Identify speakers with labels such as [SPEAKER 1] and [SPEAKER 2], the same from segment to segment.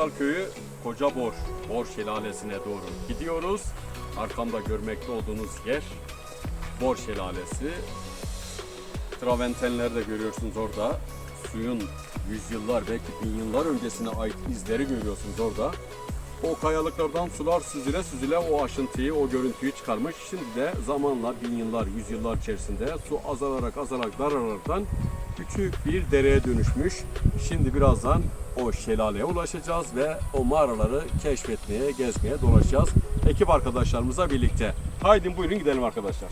[SPEAKER 1] Kodal Köyü Koca Bor, Bor Şelalesi'ne doğru gidiyoruz. Arkamda görmekte olduğunuz yer Bor Şelalesi. Traventenleri de görüyorsunuz orada. Suyun yüzyıllar belki bin yıllar öncesine ait izleri görüyorsunuz orada. O kayalıklardan sular süzüle süzüle o aşıntıyı, o görüntüyü çıkarmış. Şimdi de zamanla bin yıllar, yüzyıllar içerisinde su azalarak azalarak daralaraktan küçük bir dereye dönüşmüş. Şimdi birazdan o şelaleye ulaşacağız ve o mağaraları keşfetmeye, gezmeye dolaşacağız. Ekip arkadaşlarımızla birlikte. Haydi buyurun gidelim arkadaşlar.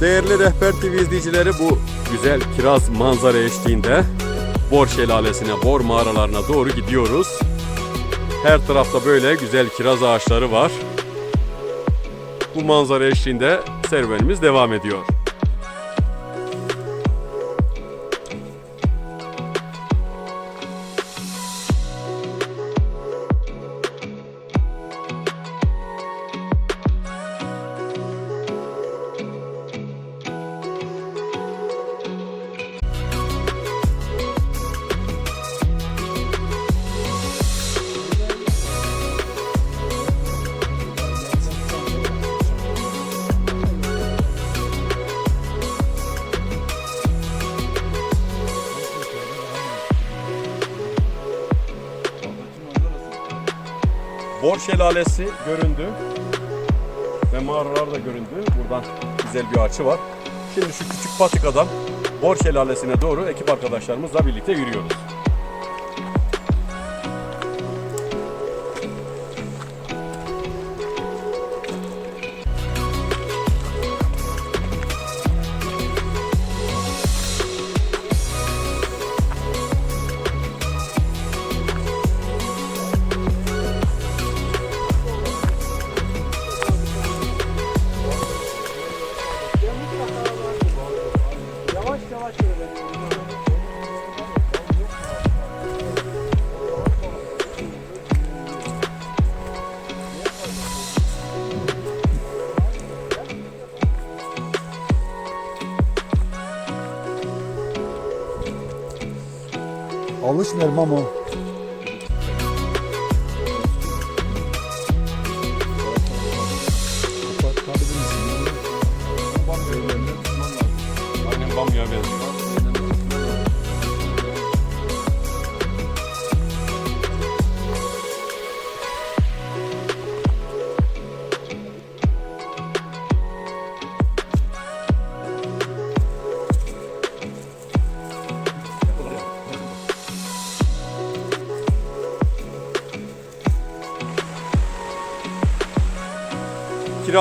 [SPEAKER 1] Değerli Rehber TV izleyicileri bu güzel kiraz manzara eşliğinde Bor Şelalesi'ne, Bor mağaralarına doğru gidiyoruz. Her tarafta böyle güzel kiraz ağaçları var. Bu manzara eşliğinde serüvenimiz devam ediyor. Şelalesi göründü. Ve mağaralar da göründü. Buradan güzel bir açı var. Şimdi şu küçük patikadan Bor Şelalesi'ne doğru ekip arkadaşlarımızla birlikte yürüyoruz. hermano.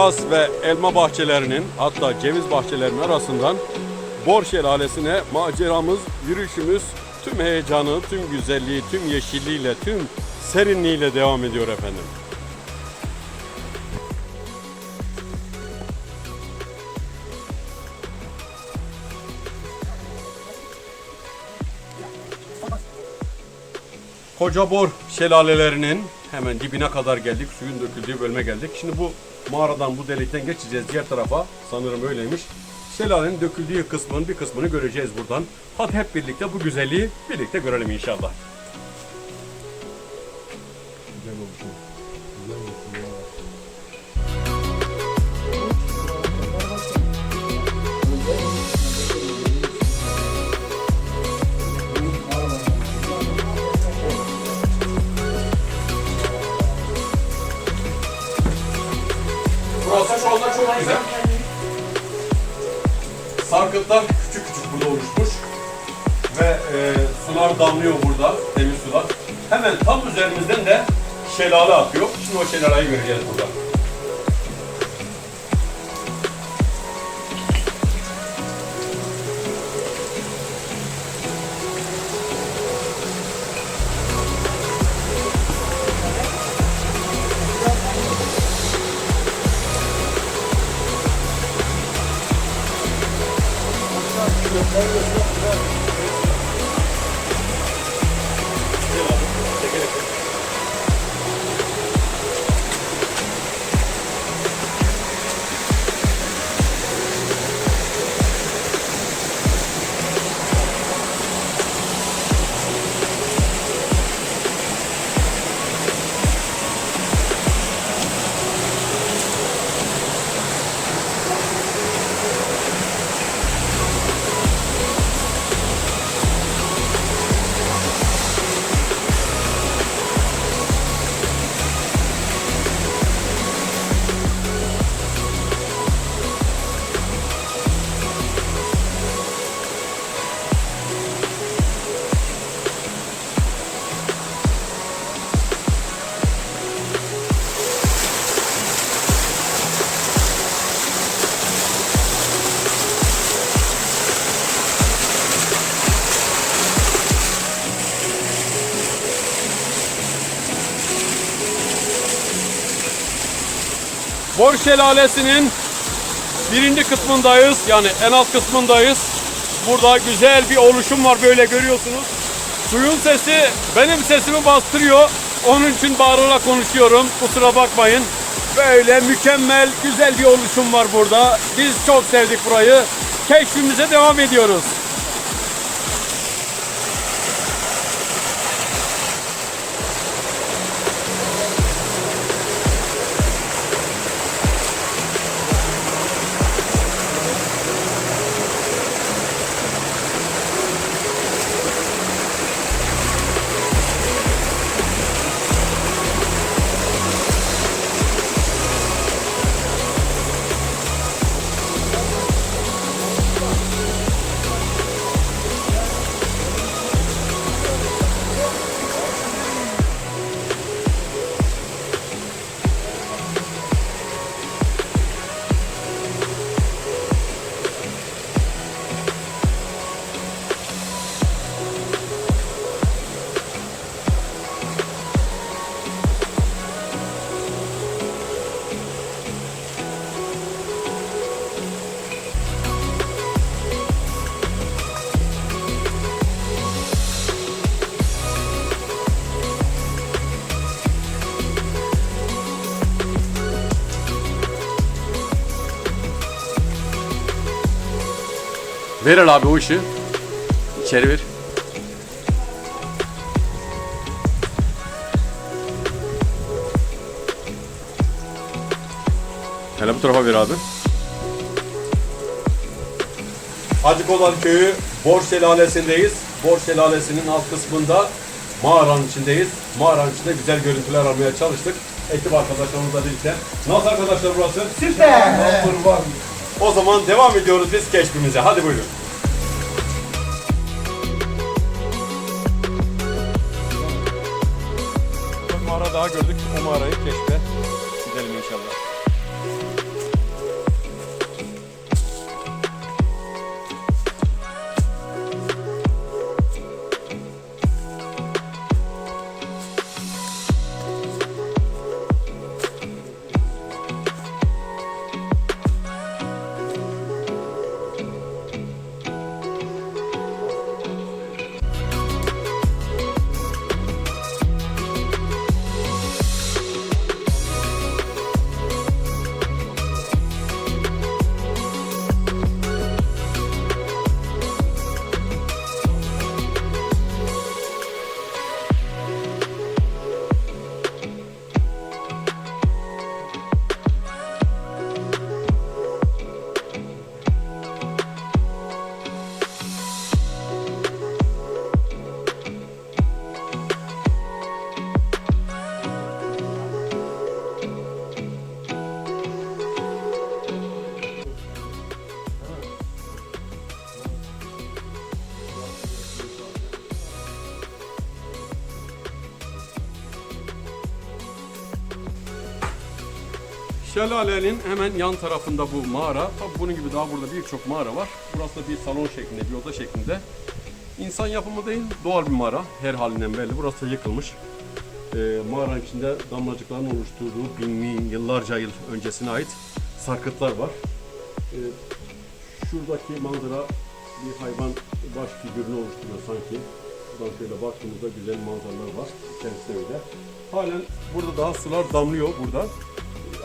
[SPEAKER 1] Kiraz ve elma bahçelerinin hatta ceviz bahçelerinin arasından Bor Şelalesi'ne maceramız, yürüyüşümüz tüm heyecanı, tüm güzelliği, tüm yeşilliğiyle, tüm serinliğiyle devam ediyor efendim. Koca Bor şelalelerinin hemen dibine kadar geldik. Suyun döküldüğü bölüme geldik. Şimdi bu mağaradan, bu delikten geçeceğiz diğer tarafa. Sanırım öyleymiş. Şelalenin döküldüğü kısmının bir kısmını göreceğiz buradan. Hadi hep birlikte bu güzelliği birlikte görelim inşallah. Burada, temiz sular. Hemen tam üzerimizden de şelale akıyor. Şimdi o şelaleyi göreceğiz burada. Şelalesi'nin birinci kısmındayız. Yani en alt kısmındayız. Burada güzel bir oluşum var böyle görüyorsunuz. Suyun sesi benim sesimi bastırıyor. Onun için bağırarak konuşuyorum. Kusura bakmayın. Böyle mükemmel, güzel bir oluşum var burada. Biz çok sevdik burayı. Keşfimize devam ediyoruz. Verir abi o işi. İçeri ver. Hele bu tarafa ver abi. Hacıkolan Köyü Bor Şelalesi'ndeyiz. Bor Şelalesi'nin alt kısmında mağaranın içindeyiz. Mağaranın içinde güzel görüntüler almaya çalıştık. Ekip arkadaşlarımızla birlikte. Nasıl arkadaşlar burası? O zaman devam ediyoruz biz keşfimize. Hadi buyurun. Daha gördük. O mağarayı Şelalenin hemen yan tarafında bu mağara. Tabi bunun gibi daha burada birçok mağara var. Burası da bir salon şeklinde, bir oda şeklinde. İnsan yapımı değil, doğal bir mağara. Her halinden belli. Burası da yıkılmış. Ee, mağaranın içinde damlacıkların oluşturduğu binli yıllarca yıl öncesine ait sarkıtlar var. Ee, şuradaki manzara bir hayvan baş figürünü oluşturuyor sanki. Buradan şöyle baktığımızda güzel manzaralar var. İçerisinde öyle. Halen burada daha sular damlıyor burada.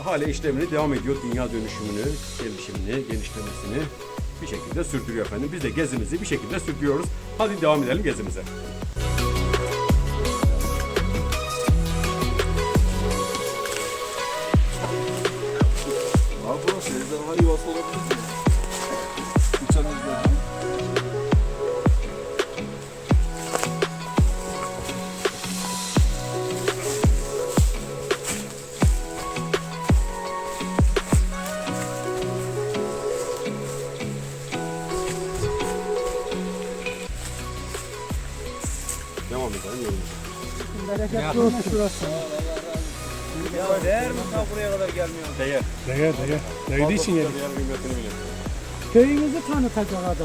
[SPEAKER 1] Hala işlemini devam ediyor. Dünya dönüşümünü, gelişimini, genişlemesini bir şekilde sürdürüyor efendim. Biz de gezimizi bir şekilde sürdürüyoruz. Hadi devam edelim gezimize.
[SPEAKER 2] Abi burası ejderha yuvası olabilir?
[SPEAKER 3] Ya değer mi ta buraya kadar gelmiyor?
[SPEAKER 1] Değer.
[SPEAKER 4] Değer değer. Değdiği için yedik. Köyünüzü tanıtacak adam.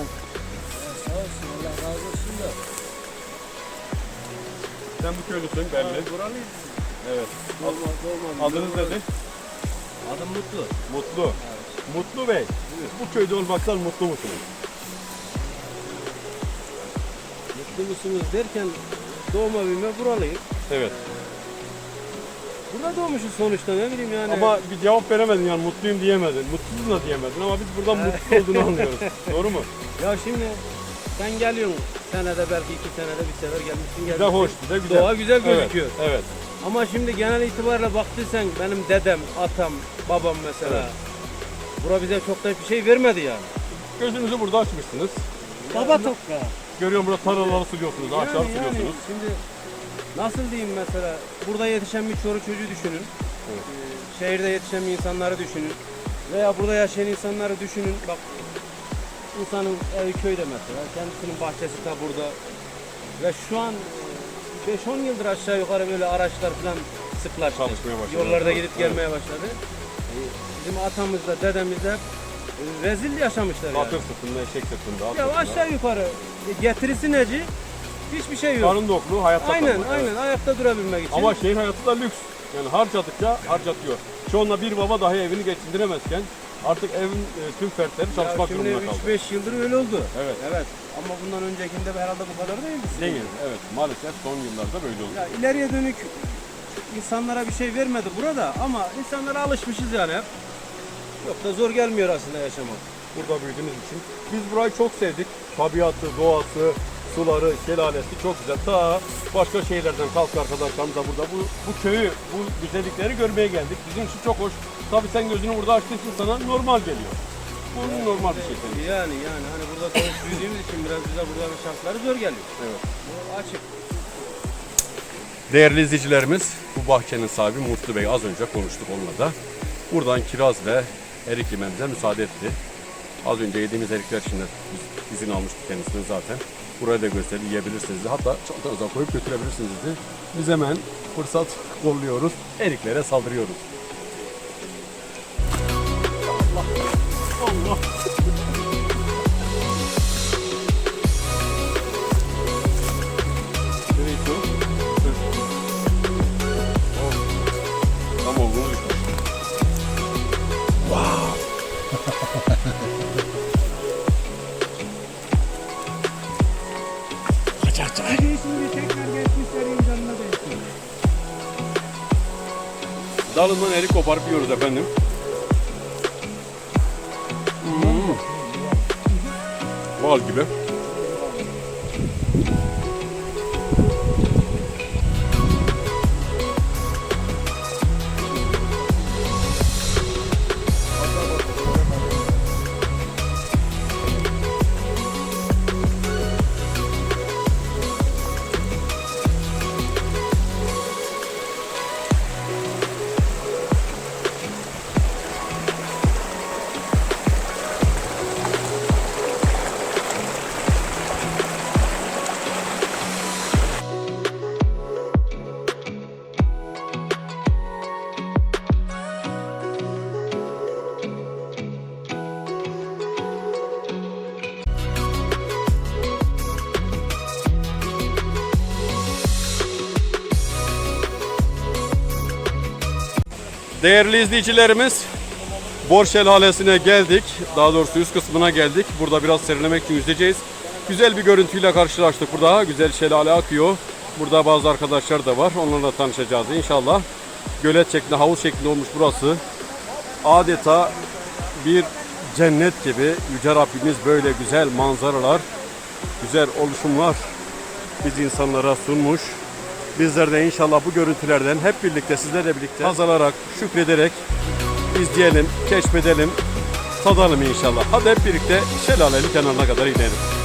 [SPEAKER 3] Sağ olsun Allah razı.
[SPEAKER 1] Sen bu köylüsün belli.
[SPEAKER 3] Buralıyız.
[SPEAKER 1] Evet. Adınız nedir?
[SPEAKER 3] Adım Mutlu.
[SPEAKER 1] Mutlu. Mutlu Bey, bu köyde olmaktan mutlu musunuz?
[SPEAKER 3] Mutlu musunuz derken doğma büyüme buralıyım.
[SPEAKER 1] Evet.
[SPEAKER 3] Burada doğmuşuz sonuçta ne bileyim yani.
[SPEAKER 1] Ama bir cevap veremedin yani mutluyum diyemedin. Mutsuzum da diyemedin ama biz buradan mutlu olduğunu anlıyoruz. Doğru mu?
[SPEAKER 3] Ya şimdi sen geliyorsun senede belki iki senede bir sefer gelmişsin
[SPEAKER 1] Bir
[SPEAKER 3] gelmişsin.
[SPEAKER 1] de hoş, bir de güzel.
[SPEAKER 3] Doğa güzel
[SPEAKER 1] Evet,
[SPEAKER 3] gözüküyor.
[SPEAKER 1] Evet.
[SPEAKER 3] Ama şimdi genel itibariyle baktıysan benim dedem, atam, babam mesela. Bura bize çok da bir şey vermedi yani.
[SPEAKER 1] Gözünüzü burada açmışsınız.
[SPEAKER 4] Baba toprağı.
[SPEAKER 1] Görüyorum burada tarlaları suluyorsunuz, ağaçları
[SPEAKER 3] Yani, yani
[SPEAKER 1] suluyorsunuz.
[SPEAKER 3] şimdi nasıl diyeyim mesela burada yetişen bir çoru çocuğu düşünün.
[SPEAKER 1] Evet.
[SPEAKER 3] Ee, şehirde yetişen insanları düşünün. Veya burada yaşayan insanları düşünün. Bak insanın evi köyde mesela. Kendisinin bahçesi de burada. Ve şu an e, 5-10 yıldır aşağı yukarı böyle araçlar falan sıklaştı.
[SPEAKER 1] Çalışmaya başladı.
[SPEAKER 3] Yollarda gidip gelmeye başladı. Ee, Bizim atamız da dedemiz de e, rezil yaşamışlar yani.
[SPEAKER 1] Batır sırtında, eşek sırtında, at
[SPEAKER 3] Ya
[SPEAKER 1] sırtında.
[SPEAKER 3] aşağı yukarı e, getirisi neci? Hiçbir şey yok.
[SPEAKER 1] Karın doklu, hayatta
[SPEAKER 3] Aynen
[SPEAKER 1] kalmak,
[SPEAKER 3] aynen
[SPEAKER 1] evet.
[SPEAKER 3] ayakta durabilmek için.
[SPEAKER 1] Ama şehir hayatı da lüks. Yani harcadıkça harcatıyor. Şu anda bir baba dahi evini geçindiremezken artık evin e, tüm fertleri
[SPEAKER 3] Ya
[SPEAKER 1] çalışmak
[SPEAKER 3] şimdi
[SPEAKER 1] durumunda kaldı.
[SPEAKER 3] 3-5 yıldır öyle oldu.
[SPEAKER 1] Evet.
[SPEAKER 3] Evet. Ama bundan öncekinde herhalde bu kadar değildi.
[SPEAKER 1] Değil. Evet. Maalesef son yıllarda böyle oldu.
[SPEAKER 3] Ya ileriye dönük insanlara bir şey vermedi burada ama insanlara alışmışız yani hep. Çok da zor gelmiyor aslında yaşamak.
[SPEAKER 1] Burada büyüdüğümüz için. Biz burayı çok sevdik. Tabiatı, doğası, suları, şelalesi çok güzel. Ta başka şehirlerden kalk arkadaşlarımız da burada bu, bu köyü, bu güzellikleri görmeye geldik. Bizim için çok hoş. Tabii sen gözünü burada açtığın için sana normal geliyor. Bu normal bir şey.
[SPEAKER 3] Yani yani hani burada doğup büyüdüğümüz için biraz bize buranın şartları zor geliyor.
[SPEAKER 1] Evet.
[SPEAKER 3] Bu açık.
[SPEAKER 1] Değerli izleyicilerimiz, bu bahçenin sahibi Mutlu Bey az önce konuştuk onunla da. Buradan kiraz ve erik yememize müsaade etti. Az önce yediğimiz erikler için de izin almıştık kendisinden zaten. Burayı da gösterdi, yiyebilirsiniz. Hatta çantanıza koyup götürebilirsiniz. Biz hemen fırsat kolluyoruz, eriklere saldırıyoruz.
[SPEAKER 4] Hadi şimdi tekrar geçmişlerin canına değsin.
[SPEAKER 1] Dalından erik koparıp yiyoruz efendim. Hmm. Bal gibi. Değerli izleyicilerimiz, Bor Şelalesi'ne geldik. Daha doğrusu üst kısmına geldik. Burada biraz serinlemek için yüzeceğiz. Güzel bir görüntüyle karşılaştık burada. Güzel şelale akıyor. Burada bazı arkadaşlar da var. Onlarla tanışacağız inşallah. Gölet şeklinde, havuz şeklinde olmuş burası. Adeta bir cennet gibi Yüce Rabbimiz böyle güzel manzaralar, güzel oluşumlar biz insanlara sunmuş. Bizler de inşallah bu görüntülerden hep birlikte sizlerle birlikte haz alarak, şükrederek izleyelim, keşfedelim, tadalım inşallah. Hadi hep birlikte şelalenin kenarına kadar inelim.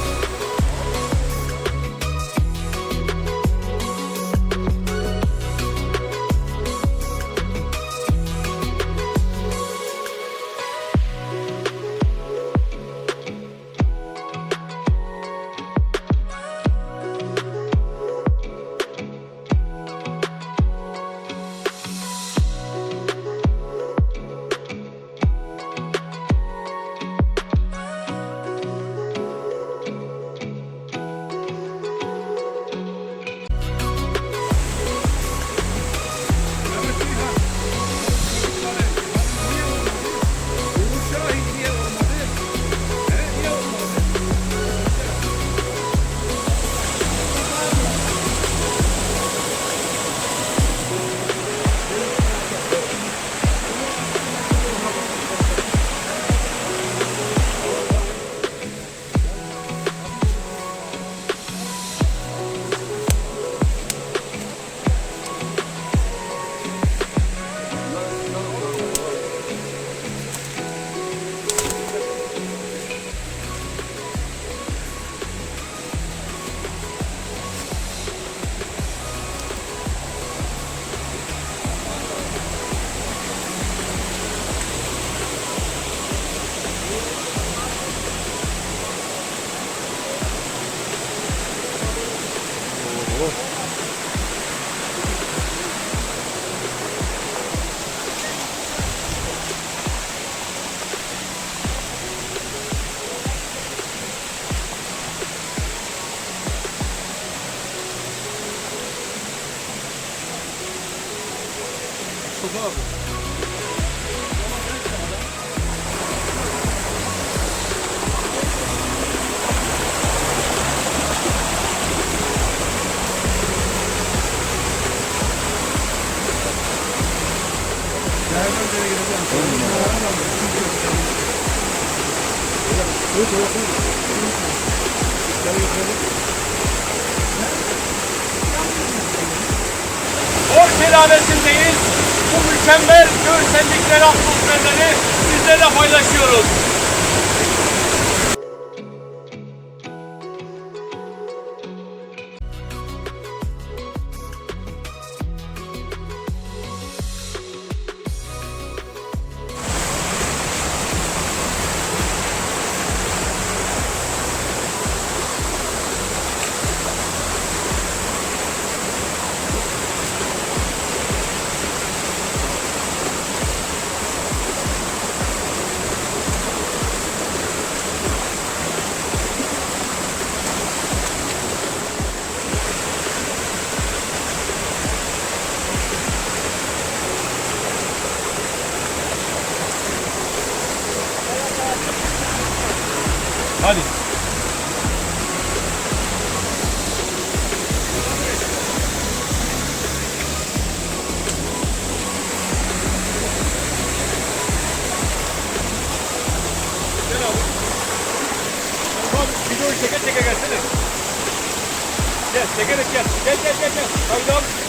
[SPEAKER 2] Mustafa
[SPEAKER 1] paylaşıyoruz. Çekerek gel. Gel gel gel gel. Haydi abi.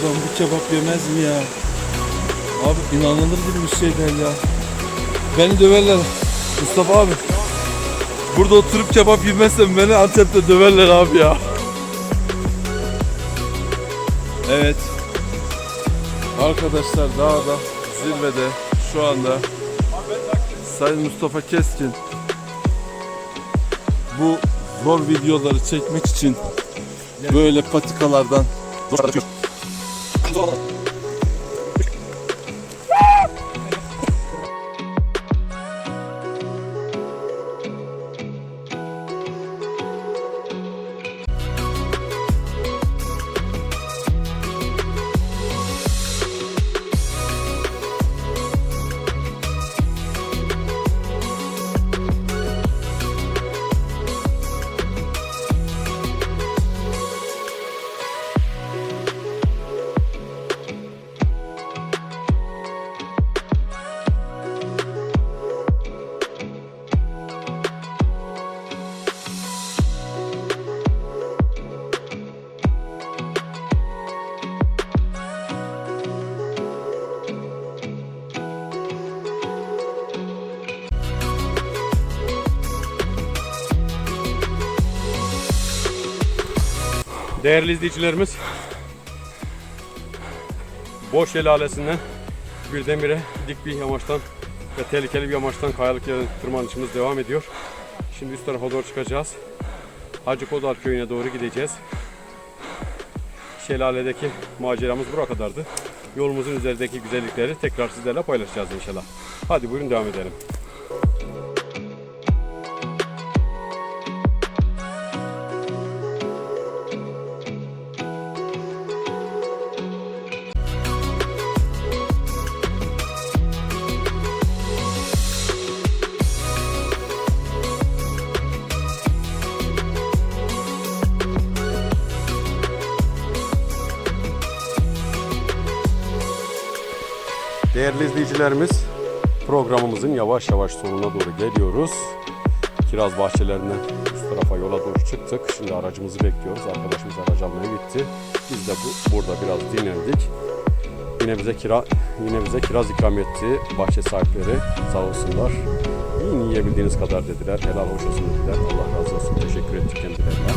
[SPEAKER 2] Adam bir kebap yemez mi ya? Abi inanılır gibi bir şey değil ya. Beni döverler. Mustafa abi. Burada oturup kebap yemezsem beni Antep'te döverler abi ya. Evet. Arkadaşlar dağda zirvede şu anda Sayın Mustafa Keskin bu zor videoları çekmek için böyle patikalardan 做的。
[SPEAKER 1] Değerli izleyicilerimiz, Boş Şelalesi'nden birdenbire dik bir yamaçtan ve tehlikeli bir yamaçtan kayalık yerine tırmanışımız devam ediyor. Şimdi üst tarafa doğru çıkacağız. Hacı Kodar köyüne doğru gideceğiz. Şelaledeki maceramız buraya kadardı. Yolumuzun üzerindeki güzellikleri tekrar sizlerle paylaşacağız inşallah. Hadi buyurun devam edelim. Değerli izleyicilerimiz, programımızın yavaş yavaş sonuna doğru geliyoruz. Kiraz bahçelerinden üst tarafa yola doğru çıktık. Şimdi aracımızı bekliyoruz. Arkadaşımız aracı almaya gitti. Biz de bu, burada biraz dinlendik. Yine bize kira yine bize kiraz ikram etti bahçe sahipleri sağ olsunlar. Yiyin yiyebildiğiniz kadar dediler. Helal hoş olsun dediler. Allah razı olsun. Teşekkür ettik kendilerine.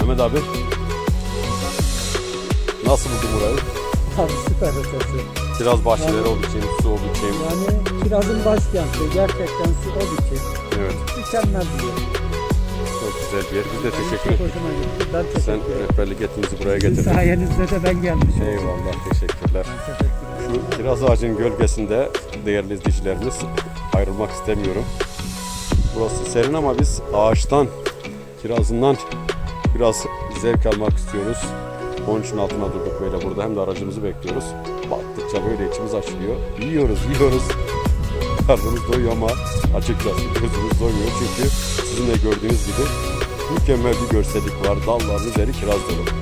[SPEAKER 1] Mehmet abi nasıl buldun burayı?
[SPEAKER 4] Abi süper ötesi.
[SPEAKER 1] Kiraz bahçeleri o biçim, su o biçim.
[SPEAKER 4] Yani kirazın başkenti. Gerçekten su o biçim.
[SPEAKER 1] Evet,
[SPEAKER 4] Mükemmel bir yer.
[SPEAKER 1] çok güzel bir yer. Biz de teşekkür.
[SPEAKER 4] Ben teşekkür
[SPEAKER 1] Sen
[SPEAKER 4] ederim.
[SPEAKER 1] rehberlik ettiğinizi buraya getirdin.
[SPEAKER 4] sayenizde de ben gelmişim.
[SPEAKER 1] Eyvallah, teşekkürler.
[SPEAKER 4] Ben teşekkür ederim.
[SPEAKER 1] Şu kiraz ağacının gölgesinde değerli izleyicilerimiz ayrılmak istemiyorum. Burası serin ama biz ağaçtan, kirazından biraz zevk almak istiyoruz. Onun için altına durduk böyle burada hem de aracımızı bekliyoruz. Baktıkça böyle içimiz açılıyor. Yiyoruz, yiyoruz. Karnımız doyuyor ama açıkçası gözümüz doymuyor çünkü sizin de gördüğünüz gibi mükemmel bir görsellik var. Dalların üzeri kiraz dolu.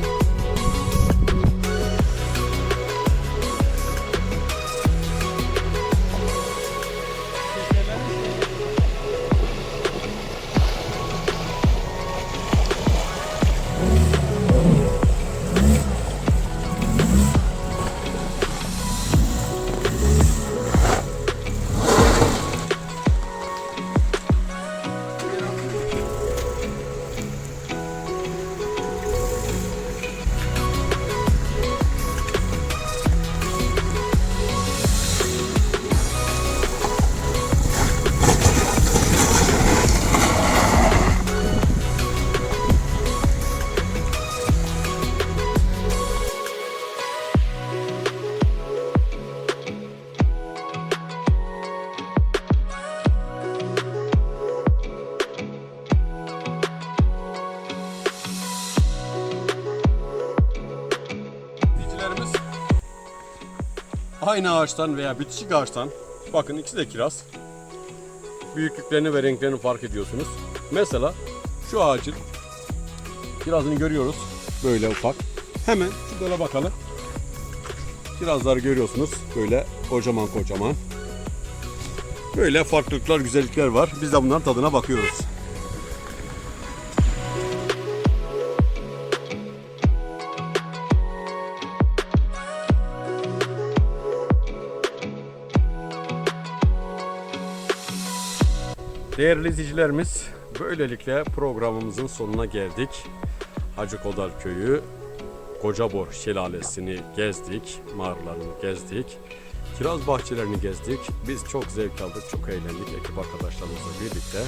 [SPEAKER 1] Aynı ağaçtan veya bitişik ağaçtan bakın ikisi de kiraz. Büyüklüklerini ve renklerini fark ediyorsunuz. Mesela şu ağacın kirazını görüyoruz. Böyle ufak. Hemen şurada bakalım. Kirazları görüyorsunuz. Böyle kocaman kocaman. Böyle farklılıklar, güzellikler var. Biz de bunların tadına bakıyoruz. Değerli izleyicilerimiz, böylelikle programımızın sonuna geldik. Hacı Kodar Köyü, Kocabor Şelalesi'ni gezdik, mağaralarını gezdik. Kiraz bahçelerini gezdik. Biz çok zevk aldık, çok eğlendik ekip arkadaşlarımızla birlikte.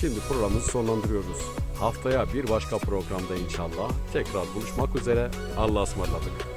[SPEAKER 1] Şimdi programımızı sonlandırıyoruz. Haftaya bir başka programda inşallah tekrar buluşmak üzere. Allah'a ısmarladık.